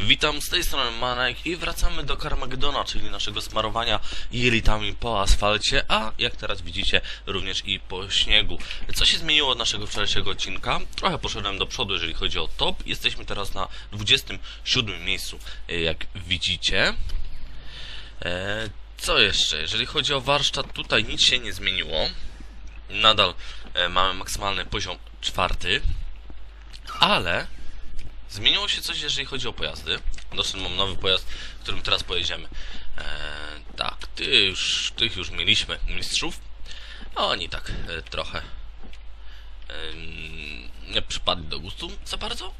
Witam z tej strony Manek i wracamy do Carmagedona, czyli naszego smarowania jelitami po asfalcie, a jak teraz widzicie również i po śniegu. Co się zmieniło od naszego wczorajszego odcinka? Trochę poszedłem do przodu, jeżeli chodzi o top. Jesteśmy teraz na 27 miejscu, e, jak widzicie. E, co jeszcze? Jeżeli chodzi o warsztat, tutaj nic się nie zmieniło. Nadal e, mamy maksymalny poziom czwarty, ale Zmieniło się coś, jeżeli chodzi o pojazdy. Doszedł mam nowy pojazd, którym teraz pojedziemy. Eee, tak, ty już, tych już mieliśmy mistrzów. A oni tak e, trochę em, nie przypadli do gustu za bardzo.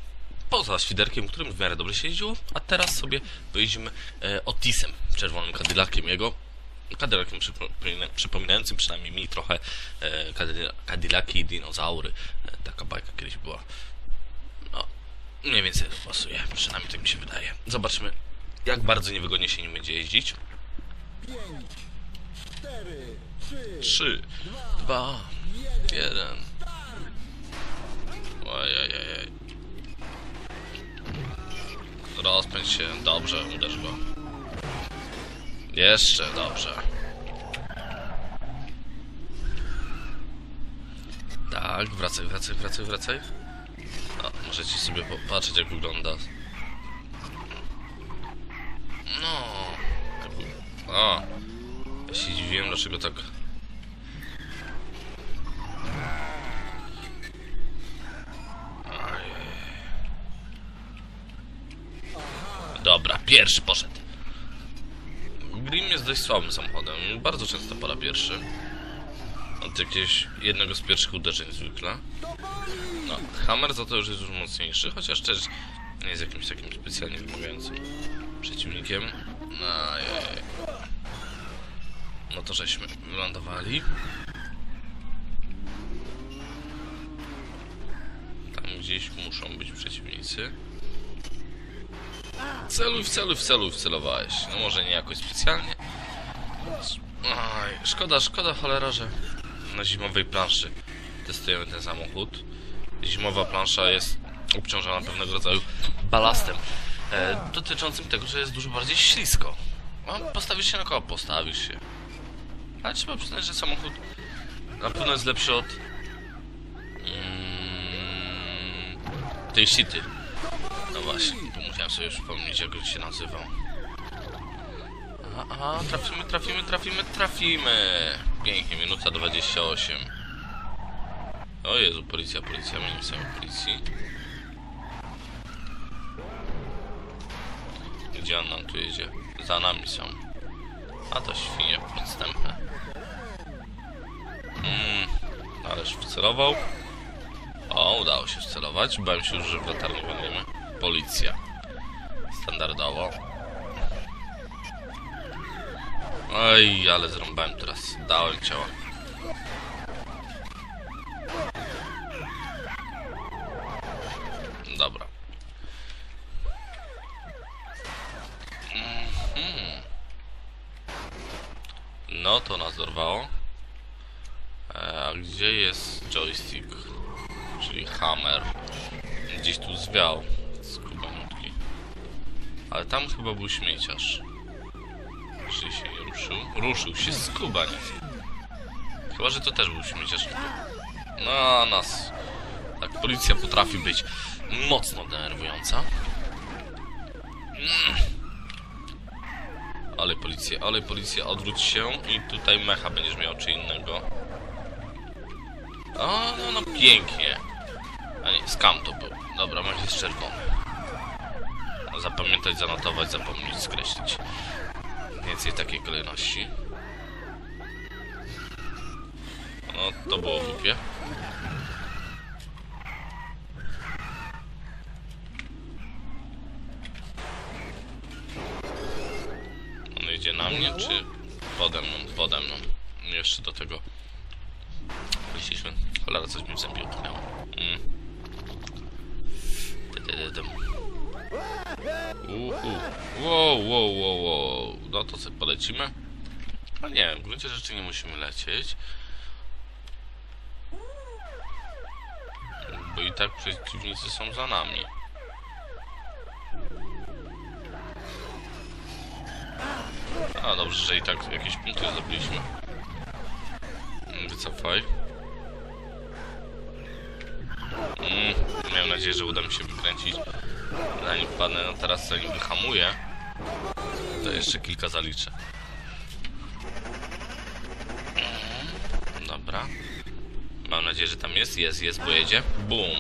Poza świderkiem, którym w miarę dobrze się jeździło. A teraz sobie pojedziemy e, Otisem, czerwonym Cadillaciem jego. Cadillaciem przypomina- przypominającym przynajmniej mi trochę e, Cadill- Cadillaki i dinozaury. E, taka bajka kiedyś była. Mniej więcej to pasuje, przynajmniej tak mi się wydaje. Zobaczmy, jak bardzo niewygodnie się nim będzie jeździć. 3, 2, 1. Ojej. Rozpędź się, dobrze, uderz go. Jeszcze, dobrze. Tak, wracaj, wracaj, wracaj, wracaj. Możecie sobie popatrzeć jak wygląda. No. A. Ja się dziwiłem dlaczego tak. Dobra, pierwszy poszedł. Grim jest dość słabym samochodem. Bardzo często pada pierwszy. Od jakiegoś jednego z pierwszych uderzeń zwykle. Hammer za to już jest dużo mocniejszy, chociaż też nie jest jakimś takim specjalnie wymagającym przeciwnikiem. No to żeśmy wylądowali. Tam gdzieś muszą być przeciwnicy. Celuj, wceluj, wceluj, wcelowałeś. No może nie jakoś specjalnie. Aj, szkoda, szkoda cholera, że na zimowej planszy testujemy ten samochód. Zimowa plansza jest obciążona pewnego rodzaju balastem e, dotyczącym tego, że jest dużo bardziej ślisko. A postawisz się na koło, postawisz się. Ale trzeba przyznać, że samochód na pewno jest lepszy od mm, tej City. No właśnie, to musiałem sobie już przypomnieć, jak się nazywał. Aha, aha, trafimy, trafimy, trafimy, trafimy. Pięknie, minuta 28. O Jezu, policja, policja, my nie chcemy policji. Gdzie on nam tu jedzie? Za nami są. A to świnie podstępne. Mm, ależ wcelował. O, udało się wcelować. Bałem się już, że w latarnię walniemy. Policja. Standardowo. Oj, ale zrąbałem teraz. Dałem ciała. No to nas dorwało. E, A gdzie jest joystick? Czyli hammer. Gdzieś tu zwiał z kubanutki. Ale tam chyba był śmieciarz. Czy się nie ruszył? Ruszył się skubaniec. Chyba, że to też był śmieciarz. No, nas. Tak, policja potrafi być mocno denerwująca. Mm. Ale policja, ale policja, odwróć się i tutaj mecha będziesz miał czy innego. O, no, no pięknie. A nie, skam to był. Dobra, mech jest czerwony. Zapamiętać, zanotować, zapomnieć, skreślić. Więcej takiej kolejności. No, to było głupie. no to sobie polecimy. No nie, w gruncie rzeczy nie musimy lecieć. Bo i tak przeciwnicy są za nami. A dobrze, że i tak jakieś punkty zdobyliśmy. Wycofaj. Mm, miałem nadzieję, że uda mi się wykręcić. Zanim padnę na teraz, zanim wyhamuję to jeszcze kilka zaliczę. Dobra. Mam nadzieję, że tam jest. Jest, jest, pojedzie. Bum.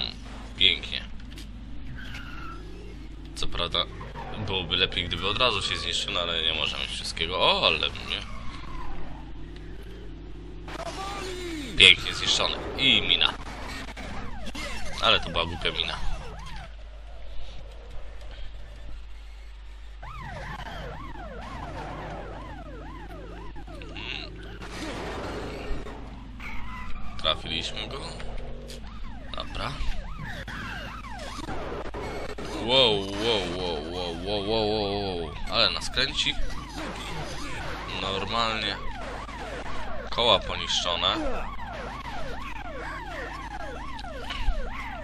Pięknie. Co prawda byłoby lepiej, gdyby od razu się zniszczył, no ale nie można mieć wszystkiego. O, ale mnie. Pięknie zniszczony. I mina. Ale to była głupia mina. Trafiliśmy go. Dobra. Wow, wow, wow, wow, wow, wow, wow. Ale nas kręci. Normalnie. Koła poniszczone.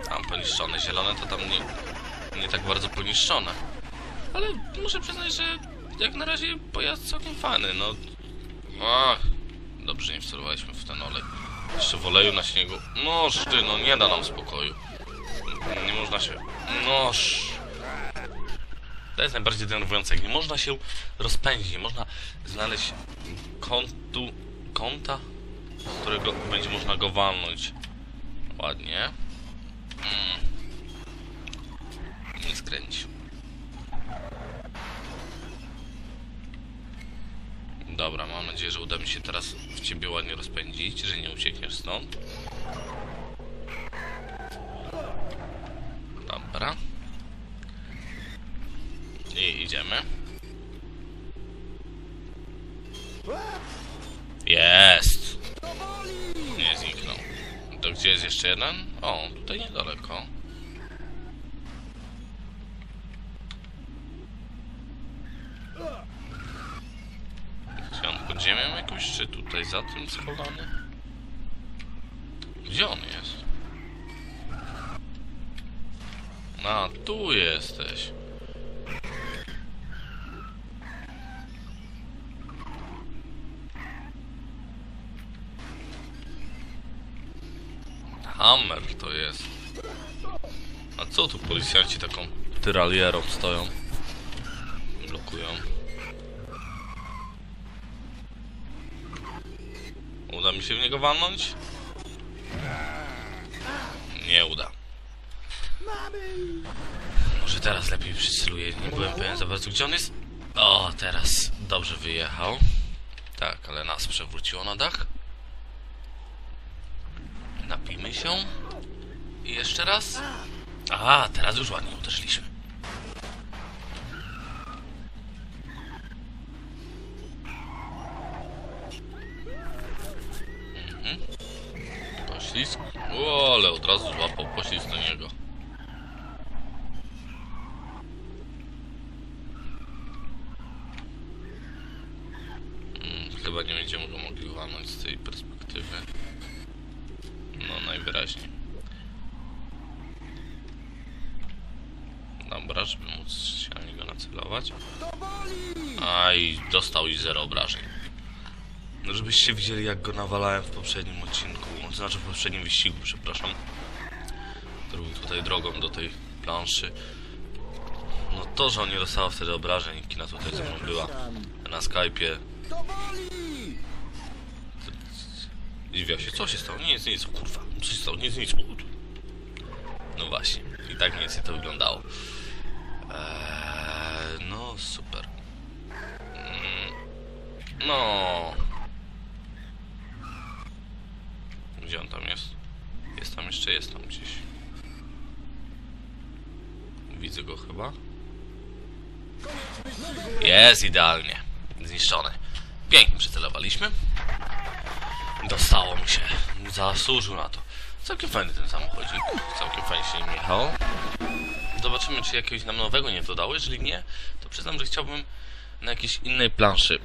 Tam poniszczone. Zielone to tam nie, nie tak bardzo poniszczone. Ale muszę przyznać, że jak na razie pojazd całkiem fajny. No. Ach, dobrze nie wcelowaliśmy w ten olej. Jeszcze w oleju na śniegu. Noż ty, no nie da nam spokoju. Nie można się... Noż... To jest najbardziej denerwujące. Nie można się rozpędzić, nie można znaleźć kątu... kąta, z którego będzie można go walnąć. Ładnie. Mm. Nie skręcił. Dobra, mam nadzieję, że uda mi się teraz w ciebie ładnie rozpędzić, że nie uciekniesz stąd. Dobra. I idziemy. Jest! Nie zniknął. To gdzie jest jeszcze jeden? O, tutaj niedaleko. Czy ziemią jakoś, czy tutaj za tym schowany? Gdzie on jest? A, tu jesteś. Hammer to jest. A co tu policjanci taką tyralierą stoją? Walnąć? Nie uda. Może teraz lepiej przyceluję. Nie byłem pewien za bardzo, gdzie on jest. O, teraz dobrze wyjechał. Tak, ale nas przewróciło na dach. Napijmy się. I jeszcze raz. A, teraz już ładnie uderzyliśmy. Mhm. Poślizg. O, ale od razu złapał poślizg do niego. Mm, Chyba nie będziemy go mogli walnąć z tej perspektywy. No, najwyraźniej. Dobra, żeby móc się na niego nacelować. A i dostał i zero obrażeń. No, żebyście widzieli, jak go nawalałem w poprzednim odcinku. Znaczy w poprzednim wyścigu, przepraszam. Który był tutaj drogą do tej planszy. No to, że on nie dostał wtedy obrażeń, kina tutaj ze mną była na Skype'ie. Dziwia się, co się stało? Nic, nic, kurwa. Co się stało? Nic, nic. No właśnie. I tak mniej więcej to wyglądało. Eee, no, super. Mm, no. Gdzie on tam jest? Jest tam jeszcze, jest tam gdzieś. Widzę go chyba. Jest idealnie. Zniszczony. Pięknie przycelowaliśmy. Dostało mu się. Zasłużył na to. Całkiem fajny ten samochodzik. Całkiem fajnie się nim jechał. Zobaczymy, czy jakiegoś nam nowego nie dodało. Jeżeli nie, to przyznam, że chciałbym na jakiejś innej planszy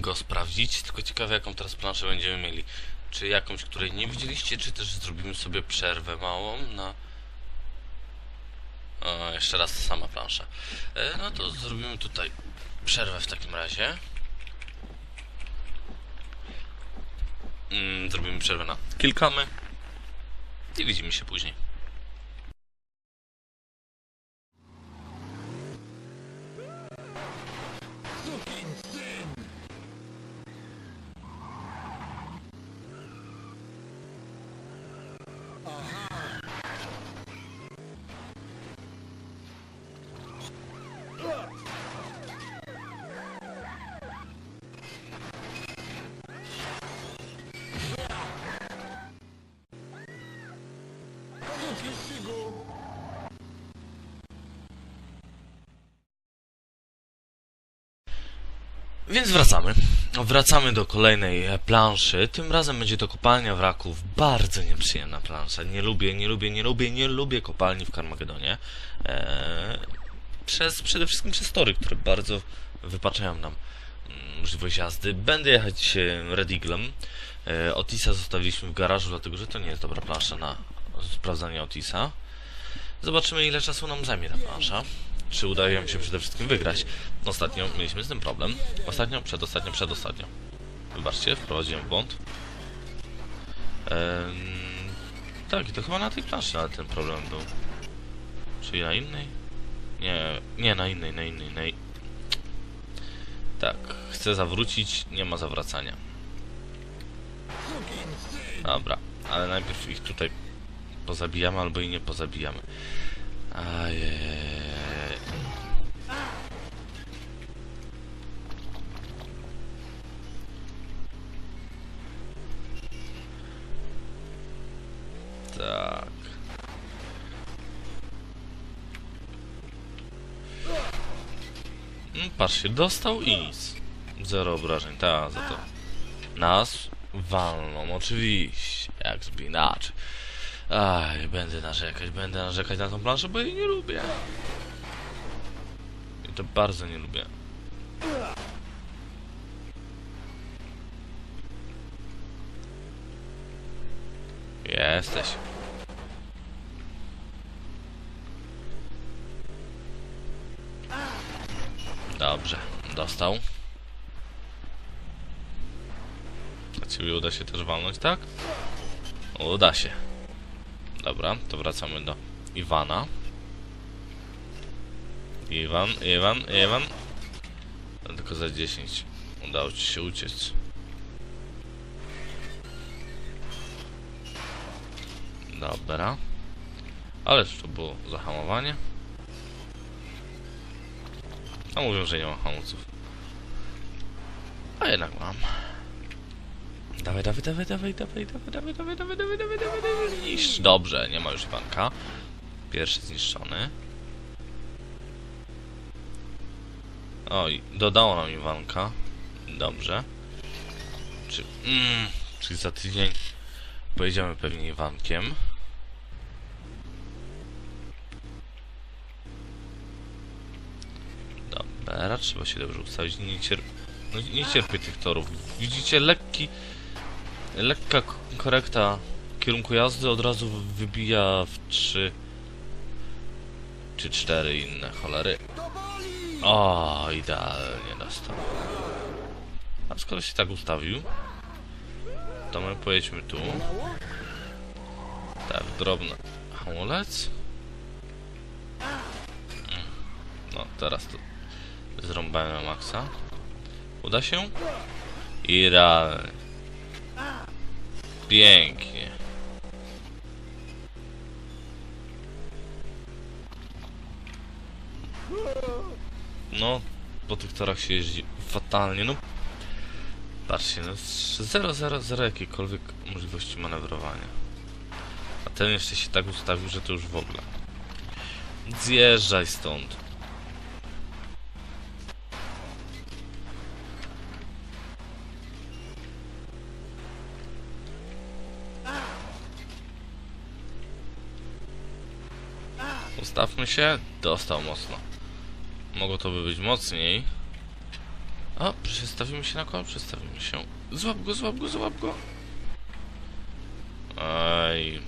go sprawdzić. Tylko ciekawe, jaką teraz planszę będziemy mieli. Czy jakąś, której nie widzieliście, czy też zrobimy sobie przerwę małą na... Jeszcze raz ta sama plansza. E, no to zrobimy tutaj przerwę w takim razie. Mm, zrobimy przerwę na kilkamy i widzimy się później. Więc wracamy. Wracamy do kolejnej planszy. Tym razem będzie to kopalnia wraków. Bardzo nieprzyjemna plansza. Nie lubię, nie lubię, nie lubię, nie lubię kopalni w Karmagedonie. Eee, przez, przede wszystkim przez tory, które bardzo wypaczają nam mm, możliwość jazdy. Będę jechać Red Eaglem. E, Otisa zostawiliśmy w garażu, dlatego że to nie jest dobra plansza na sprawdzanie Otisa. Zobaczymy ile czasu nam zajmie ta plansza. Czy udaje nam się przede wszystkim wygrać. Ostatnio mieliśmy z tym problem. Ostatnio, przedostatnio, przedostatnio. Wybaczcie, wprowadziłem błąd. Ehm, tak, i to chyba na tej planszy nawet ten problem był. Czyli na innej? Nie, nie na innej, na innej, na innej. Tak, chcę zawrócić, nie ma zawracania. Dobra, ale najpierw ich tutaj pozabijamy albo i nie pozabijamy. Ajej. Mm, Patrzcie, dostał i nic. Zero obrażeń, ta, za to. Nas walną, oczywiście, jak zbinaczy. Aj, będę narzekać, będę narzekać na tą planszę, bo jej nie lubię. I to bardzo nie lubię. Jesteś. Dobrze, dostał. A ciebie uda się też walnąć, tak? Uda się. Dobra, to wracamy do Iwana. Iwan, Iwan, Iwan. Tylko za 10 udało ci się uciec. Dobra. Ależ to było zahamowanie. A mówią, że nie ma hamulców. A jednak mam. Dawaj, dawaj, dawaj, dawaj, dawaj, dawaj, dawaj, dawaj, dawaj, dawaj, dawaj, dawaj, dawaj. Dobrze, nie ma już Iwanka. Pierwszy zniszczony. Oj, dodało nam Iwanka. Dobrze. Czy, mm, czyli za tydzień pojedziemy pewnie Iwankiem. Dobra, trzeba się dobrze ustawić. Nie, cierp no, nie cierpię tych torów. Widzicie, lekki, lekka korekta kierunku jazdy od razu wybija w 3 czy 4 inne cholery. O, idealnie dostał. A skoro się tak ustawił, to my pojedźmy tu. Tak, drobny hamulec. Mm. No, teraz to zrąbałem na maksa. Uda się? Idealnie. Pięknie. No, po tych torach się jeździ fatalnie, no. Patrzcie, no 0, 0, 0 jakiejkolwiek możliwości manewrowania. A ten jeszcze się tak ustawił, że to już w ogóle. Zjeżdżaj stąd. Ustawmy się. Dostał mocno. Mogło to by być mocniej. O, przestawimy się na koło, przestawimy się. Złap go, złap go, złap go. Ej.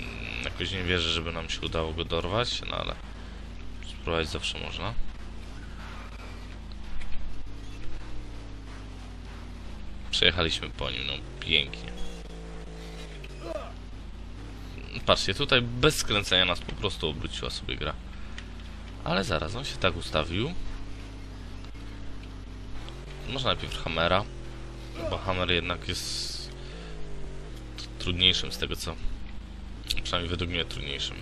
Mm, Jakoś nie wierzę, żeby nam się udało go dorwać, no ale spróbować zawsze można. Przejechaliśmy po nim, no pięknie. Patrzcie, tutaj bez skręcenia nas po prostu obróciła sobie gra. Ale zaraz, on się tak ustawił. Może najpierw Hammera, bo Hammer jednak jest trudniejszym z tego co... Przynajmniej według mnie trudniejszym.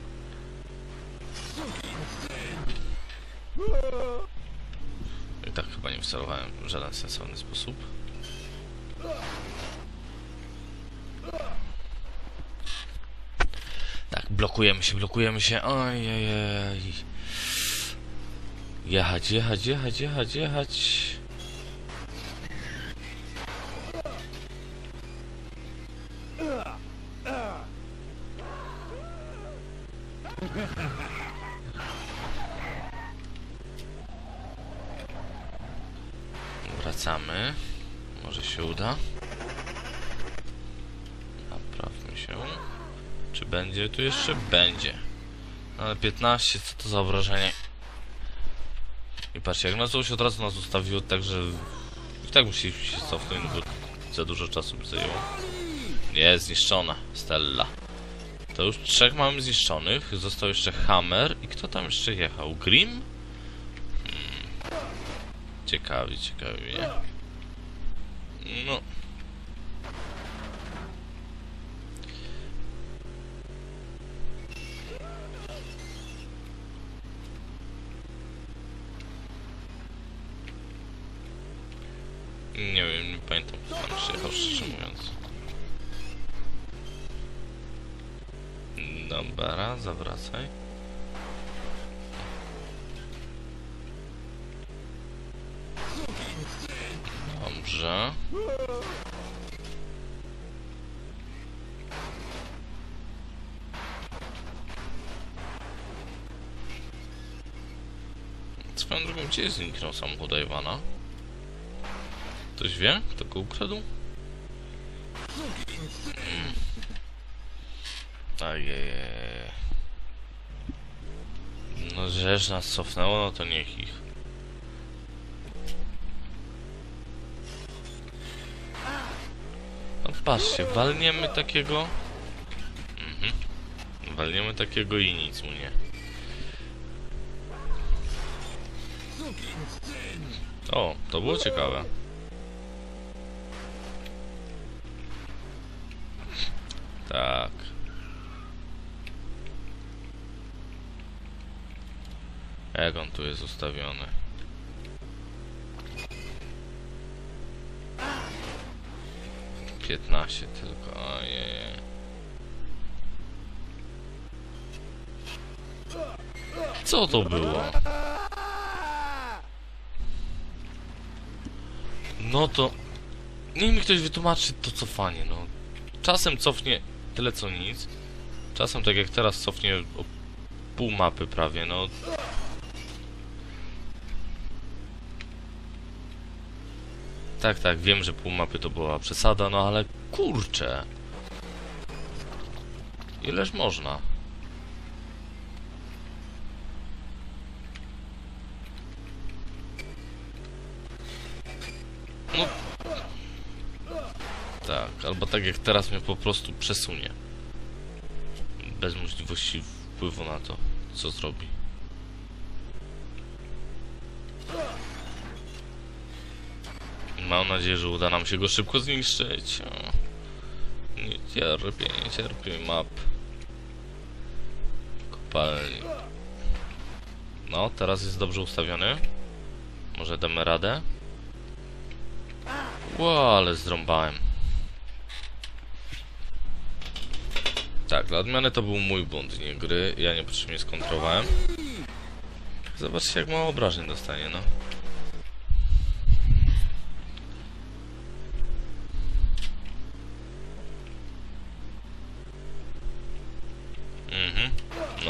I tak chyba nie wcelowałem w żaden sensowny sposób. Tak, blokujemy się, blokujemy się. Ojej. Jechać, jechać, jechać, jechać, jechać. Wracamy. Może się uda. Naprawmy się. Czy będzie? Tu jeszcze będzie. Ale 15, co to za obrażenie? I patrzcie, jak nas coś od razu nas ustawiło, także i tak musieliśmy się cofnąć, bo za dużo czasu by zajęło. Nie, zniszczona. Stella. To już trzech mamy zniszczonych. Został jeszcze Hammer. I kto tam jeszcze jechał? Grim? Hmm. Ciekawi, ciekawi. No. Nie wiem, nie pamiętam tam przyjechał, szczerze mówiąc. Dobra, zawracaj. Dobrze. Swoją drogą, gdzie zniknął samochód Iwana? Ktoś wie, kto go ukradł? Mm. Ajej. No, rzecz nas cofnęło, no to niech ich. No patrzcie, walniemy takiego. Mhm. Walniemy takiego i nic mu nie. O, to było ciekawe. Jak on tu jest ustawiony? Piętnaście tylko, ojej. Co to było? No to... Niech mi ktoś wytłumaczy to cofanie, no. Czasem cofnie tyle co nic. Czasem tak jak teraz cofnie o pół mapy prawie, no. Tak, tak, wiem, że pół mapy to była przesada, no ale kurczę. Ileż można? No. Tak, albo tak jak teraz mnie po prostu przesunie. Bez możliwości wpływu na to, co zrobi. Mam nadzieję, że uda nam się go szybko zniszczyć. Nie cierpię, nie cierpię map. Kopalni. No, teraz jest dobrze ustawiony. Może damy radę? Ło, ale zrąbałem. Tak, dla odmiany to był mój błąd, nie gry. Ja niepotrzebnie skontrowałem. Zobaczcie, jak mało obrażeń dostanie, no.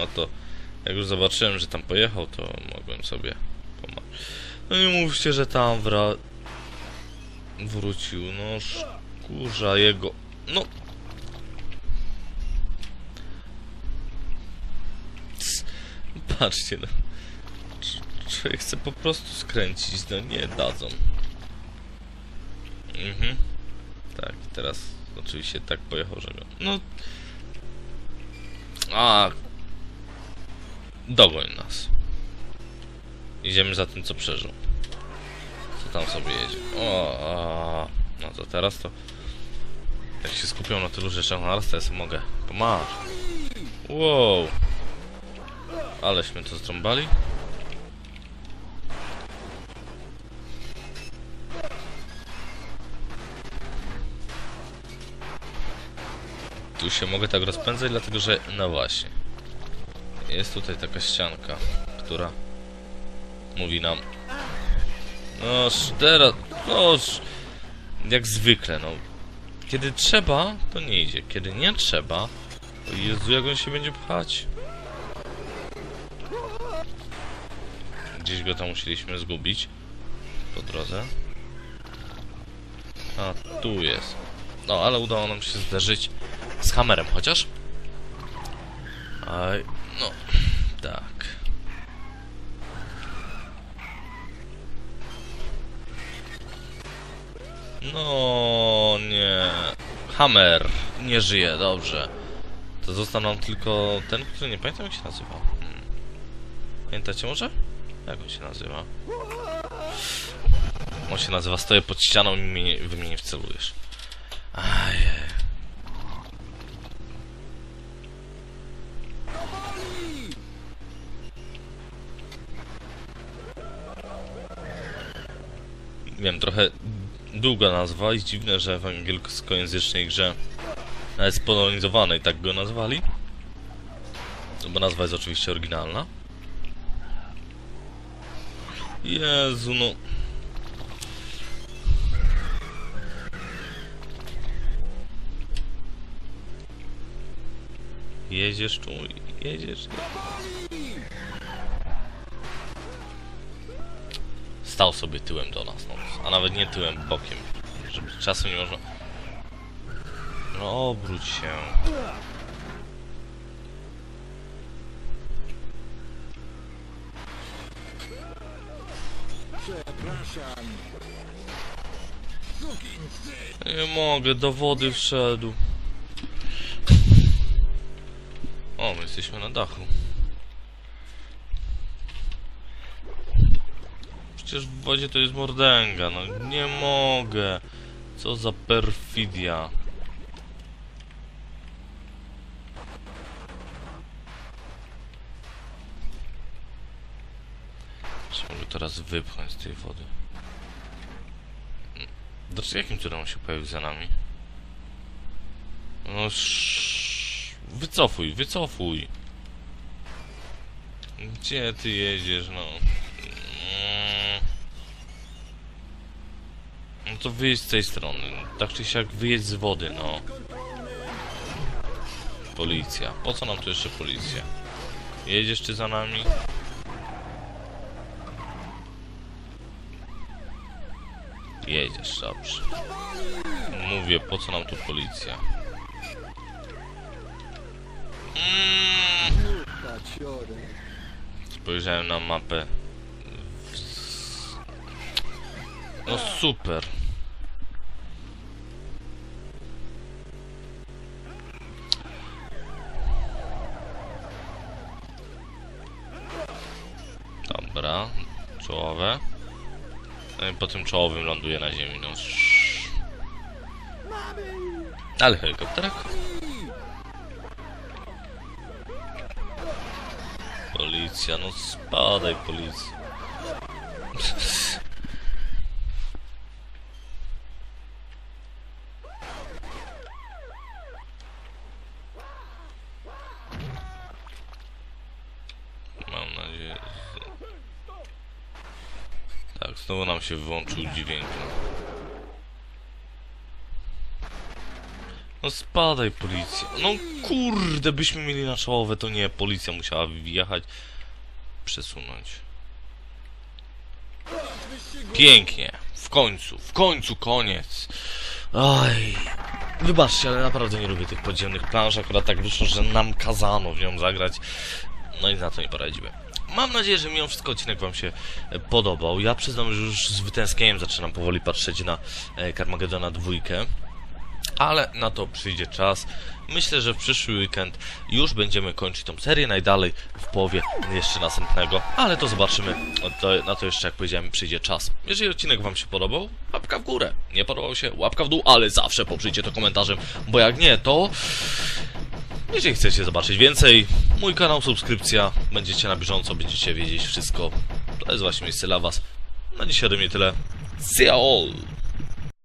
No to, jak już zobaczyłem, że tam pojechał, to mogłem sobie pomagać. No nie mówcie, że tam wra... wrócił. No, kurza jego... No, Patrzcie, no. Cz- Człowiek chce po prostu skręcić, no nie dadzą. Mhm. Tak, teraz oczywiście tak pojechał, że go... No... A... Dogoń nas. Idziemy za tym, co przeżył. Co tam sobie jedzie? O. No to teraz to... Jak się skupią na tylu rzeczach naraz, to ja sobie mogę. Pomasz. Wow. Aleśmy to zrąbali. Tu się mogę tak rozpędzać, dlatego że... No właśnie. Jest tutaj taka ścianka, która mówi nam... No, teraz... No, jak zwykle, no. Kiedy trzeba, to nie idzie. Kiedy nie trzeba, o Jezu, jak on się będzie pchać. Gdzieś go tam musieliśmy zgubić. Po drodze. A, tu jest. No, ale udało nam się zderzyć z kamerem chociaż. Aj, tak. No, nie. Hammer nie żyje, dobrze. To został nam tylko ten, który nie pamiętam jak się nazywa. Hmm. Pamiętacie może? Jak on się nazywa? On się nazywa Stoję pod ścianą i mnie, wy mnie nie wcelujesz. Wiem, trochę długa nazwa i dziwne, że w angielskojęzycznej grze nawet spolonizowanej tak go nazwali. No bo nazwa jest oczywiście oryginalna. Jezu, no. Jedziesz tu, jedziesz. Stał sobie tyłem do nas, no. A nawet nie tyłem, bokiem. Żeby czasem nie można... No obróć się. Nie mogę, do wody wszedł. O, my jesteśmy na dachu. Przecież w wodzie to jest mordęga, no nie mogę. Co za perfidia. Czy mogę teraz wypchnąć z tej wody? Dlaczego jakim cudem on się pojawił za nami? No. Wycofuj, wycofuj. Gdzie ty jedziesz, no? Mm. No to wyjedź z tej strony. Tak czy siak wyjedź z wody, no. Policja. Po co nam tu jeszcze policja? Jedziesz ty za nami? Jedziesz, dobrze. Mówię, po co nam tu policja? Mm. Spojrzałem na mapę. No super. Dobra, czołowe. No po tym czołowym ląduje na ziemi, no. Ale helikopterek? Policja, no spadaj policja. Mam nadzieję, że... Tak, znowu nam się wyłączył dźwięk. No spadaj policja. No kurde, byśmy mieli na czołowe, to nie, policja musiała wjechać. Przesunąć. Pięknie. W końcu, w końcu koniec. Aj. Wybaczcie, ale naprawdę nie lubię tych podziemnych planż. Akurat tak wyszło, że nam kazano w nią zagrać. no i na to nie poradzimy. Mam nadzieję, że mimo wszystko odcinek Wam się e, podobał. Ja przyznam, że już z wytęsknieniem zaczynam powoli patrzeć na e, Carmagedona dwójkę. Ale na to przyjdzie czas. Myślę, że w przyszły weekend już będziemy kończyć tą serię. Najdalej w połowie jeszcze następnego. Ale to zobaczymy. To, na to jeszcze, jak powiedziałem, przyjdzie czas. Jeżeli odcinek Wam się podobał, łapka w górę. Nie podobał się, łapka w dół, ale zawsze poprzyjcie to komentarzem, bo jak nie, to jeżeli chcecie zobaczyć więcej, mój kanał, subskrypcja, będziecie na bieżąco, będziecie wiedzieć wszystko. To jest właśnie miejsce dla Was. Na dzisiaj ode mnie tyle. See you all!